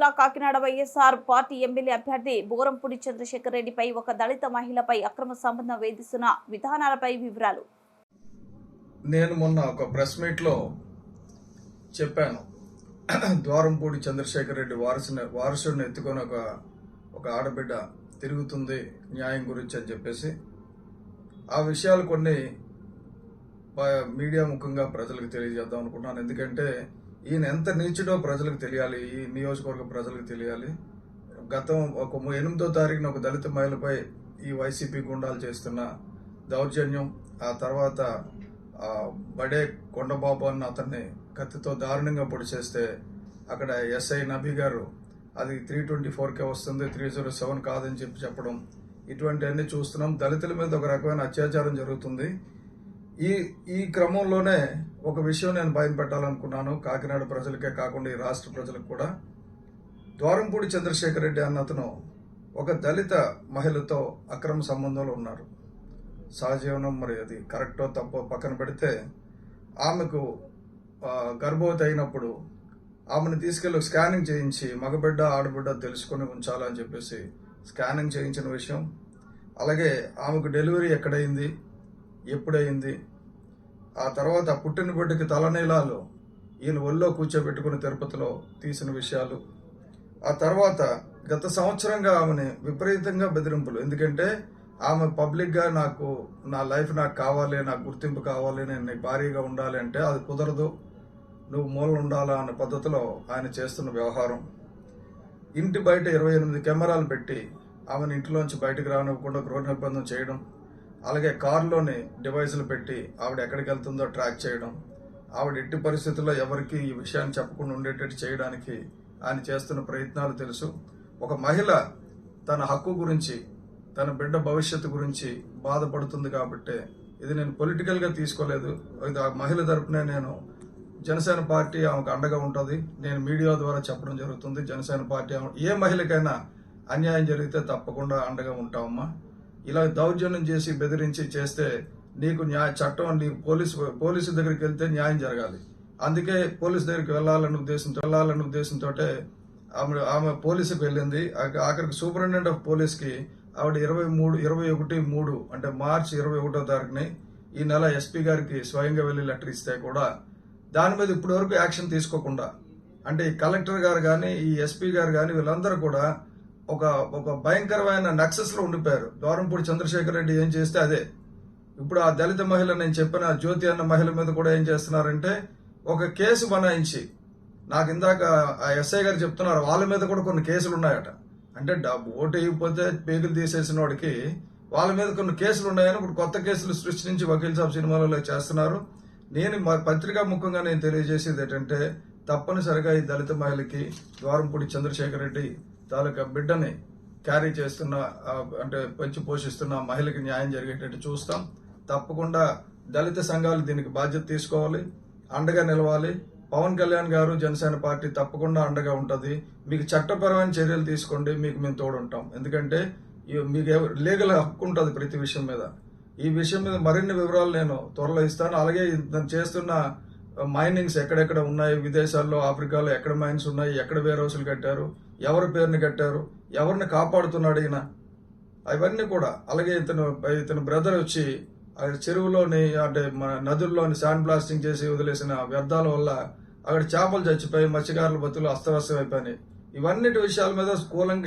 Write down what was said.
జిల్లా Kakinada YSR party MLA అభ్యర్థి బోరంపూడి చంద్రశేఖర్ రెడ్డిపై ఒక దళిత మహిళపై అక్రమ సంబంధం వేధిస్తున్న విధానాలపై వివరాలు. నేను మొన్న ఒక ప్రెస్ మీట్లో చెప్పాను. ద్వారంపూడి చంద్రశేఖర్ రెడ్డి వారసుని వారసుడిని ఎత్తుకొని ఒక ఒక ఆడబిడ్డ తిరుగుతుంది న్యాయం గురించి అని చెప్పేసి. ఆ విషయాలు కొన్ని ప- మీడియా ముఖంగా ప్రజలకు తెలియజేద్దాం అనుకున్నాను ఎందుకంటే ఈయన ఎంత నీచుడో ప్రజలకు తెలియాలి ఈ నియోజకవర్గ ప్రజలకు తెలియాలి. గతం ఒక ఎనిమిదో తారీఖున ఒక దళిత మహిళపై ఈ వైసీపీ గుండాలు చేస్తున్న దౌర్జన్యం ఆ తర్వాత బడే కొండబాబు అన్న అతన్ని కత్తితో దారుణంగా పొడి చేస్తే అక్కడ ఎస్ఐ నబీ గారు అది త్రీ ట్వంటీ ఫోర్కే వస్తుంది త్రీ జీరో సెవెన్ కాదని చెప్పి చెప్పడం ఇటువంటివన్నీ చూస్తున్నాం. దళితుల మీద ఒక రకమైన అత్యాచారం జరుగుతుంది. ఈ ఈ క్రమంలోనే ఒక విషయం నేను భయం పెట్టాలనుకున్నాను కాకినాడ ప్రజలకే కాకుండా ఈ రాష్ట్ర ప్రజలకు కూడా. ద్వారంపూడి చంద్రశేఖర్ రెడ్డి అన్న అతను ఒక దళిత మహిళతో అక్రమ సంబంధంలో ఉన్నారు. సహజీవనం మరి అది కరెక్టో తప్పో పక్కన పెడితే ఆమెకు గర్భవతి అయినప్పుడు ఆమెను తీసుకెళ్ళి స్కానింగ్ చేయించి మగబిడ్డ ఆడబిడ్డ తెలుసుకొని ఉంచాలని చెప్పేసి స్కానింగ్ చేయించిన విషయం. అలాగే ఆమెకు డెలివరీ ఎక్కడైంది? ఎప్పుడైంది ఆ తర్వాత పుట్టిన బిడ్డకి తలనీలాలు ఈయన ఒళ్ళో కూర్చోబెట్టుకుని తిరుపతిలో తీసిన విషయాలు. ఆ తర్వాత గత సంవత్సరంగా ఆమెని విపరీతంగా బెదిరింపులు. ఎందుకంటే ఆమె పబ్లిక్గా నాకు నా లైఫ్ నాకు కావాలి నాకు గుర్తింపు కావాలి నేను నీ భారీగా ఉండాలి అంటే అది కుదరదు. నువ్వు మూలన ఉండాలా అన్న పద్ధతిలో ఆయన చేస్తున్న వ్యవహారం. ఇంటి బయట ఇరవై ఎనిమిది కెమెరాలు పెట్టి ఆమెను ఇంటిలోంచి బయటకు రానివ్వకుండా గృహ నిర్బంధం చేయడం అలాగే కారులోని డివైసులు పెట్టి ఆవిడ ఎక్కడికి వెళ్తుందో ట్రాక్ చేయడం ఆవిడ ఎట్టి పరిస్థితుల్లో ఎవరికి ఈ విషయాన్ని చెప్పకుండా ఉండేటట్టు చేయడానికి ఆయన చేస్తున్న ప్రయత్నాలు తెలుసు. ఒక మహిళ తన హక్కు గురించి తన బిడ్డ భవిష్యత్తు గురించి బాధపడుతుంది కాబట్టి ఇది నేను పొలిటికల్గా తీసుకోలేదు. ఇది ఆ మహిళ తరపునే నేను జనసేన పార్టీ ఆమెకు అండగా ఉంటుంది. నేను మీడియా ద్వారా చెప్పడం జరుగుతుంది. జనసేన పార్టీ ఏ మహిళకైనా అన్యాయం జరిగితే తప్పకుండా అండగా ఉంటామమ్మా. ఇలా దౌర్జన్యం చేసి బెదిరించి చేస్తే నీకు న్యాయ చట్టం నీకు పోలీసు పోలీసు దగ్గరికి వెళ్తే న్యాయం జరగాలి. అందుకే పోలీసు దగ్గరికి వెళ్ళాలని ఉద్దేశంతో వెళ్ళాలన్న ఉద్దేశంతో ఆమె ఆమె పోలీసుకి వెళ్ళింది. ఆఖ- ఆఖరికి సూపరింటెండెంట్ ఆఫ్ పోలీస్కి ఆవిడ ఇరవై మూడు ఇరవై ఒకటి మూడు అంటే మార్చి ఇరవై ఒకటో తారీఖుని ఈ నెల ఎస్పీ గారికి స్వయంగా వెళ్ళి లెటర్ ఇస్తే కూడా దాని మీద ఇప్పటి వరకు యాక్షన్ తీసుకోకుండా అంటే ఈ కలెక్టర్ గారు కానీ ఈ ఎస్పీ గారు కానీ వీళ్ళందరూ కూడా ఒక ఒక భయంకరమైన నక్సెస్లో ఉండిపోయారు. ద్వారంపూడి చంద్రశేఖర్ రెడ్డి ఏం చేస్తే అదే. ఇప్పుడు ఆ దళిత మహిళ నేను చెప్పిన జ్యోతి అన్న మహిళ మీద కూడా ఏం చేస్తున్నారంటే ఒక కేసు బనాయించి నాకు ఇందాక ఆ ఎస్ఐ గారు చెప్తున్నారు వాళ్ళ మీద కూడా కొన్ని కేసులు ఉన్నాయట. అంటే డబ్బు ఓటు వేయకపోతే పేగులు తీసేసిన వాడికి వాళ్ళ మీద కొన్ని కేసులు ఉన్నాయని ఇప్పుడు కొత్త కేసులు సృష్టించి వకీల్ సాబ్ సినిమాలలో చేస్తున్నారు. నేను మా పత్రికా ముఖంగా నేను తెలియజేసేది ఏంటంటే తప్పనిసరిగా ఈ దళిత మహిళకి ద్వారంపూడి చంద్రశేఖర్ రెడ్డి తాలూకా బిడ్డని క్యారీ చేస్తున్న అంటే పెంచి పోషిస్తున్న మహిళకి న్యాయం జరిగేటట్టు చూస్తాం. తప్పకుండా దళిత సంఘాలు దీనికి బాధ్యత తీసుకోవాలి. అండగా నిలవాలి. పవన్ కళ్యాణ్ గారు జనసేన పార్టీ తప్పకుండా అండగా ఉంటుంది. మీకు చట్టపరమైన చర్యలు తీసుకోండి. మీకు మేము తోడుంటాం. ఎందుకంటే ఈ- మీకు లీగల్ హక్కు ఉంటుంది ప్రతి విషయం మీద. ఈ విషయం మీద మరిన్ని వివరాలు నేను త్వరలో ఇస్తాను. అలాగే చేస్తున్న మైనింగ్స్ ఎక్కడెక్కడ ఉన్నాయి? విదేశాల్లో ఆఫ్రికాలో ఎక్కడ మైన్స్ ఉన్నాయి? ఎక్కడ వేర్ కట్టారు? ఎవరి పేరుని కట్టారు? ఎవరిని కాపాడుతున్నాడు ఈయన? అవన్నీ కూడా. అలాగే ఇతను ఇతని బ్రదర్ వచ్చి అక్కడ చెరువులోని అంటే మన నదుల్లోని శాండ్ బ్లాస్టింగ్ చేసి వదిలేసిన వ్యర్థాల వల్ల అక్కడ చేపలు చచ్చిపోయి మత్స్యకారుల బతులు అస్తవ్యస్తం అయిపోయినాయి ఇవన్నిటి విషయాల మీద కూలంకి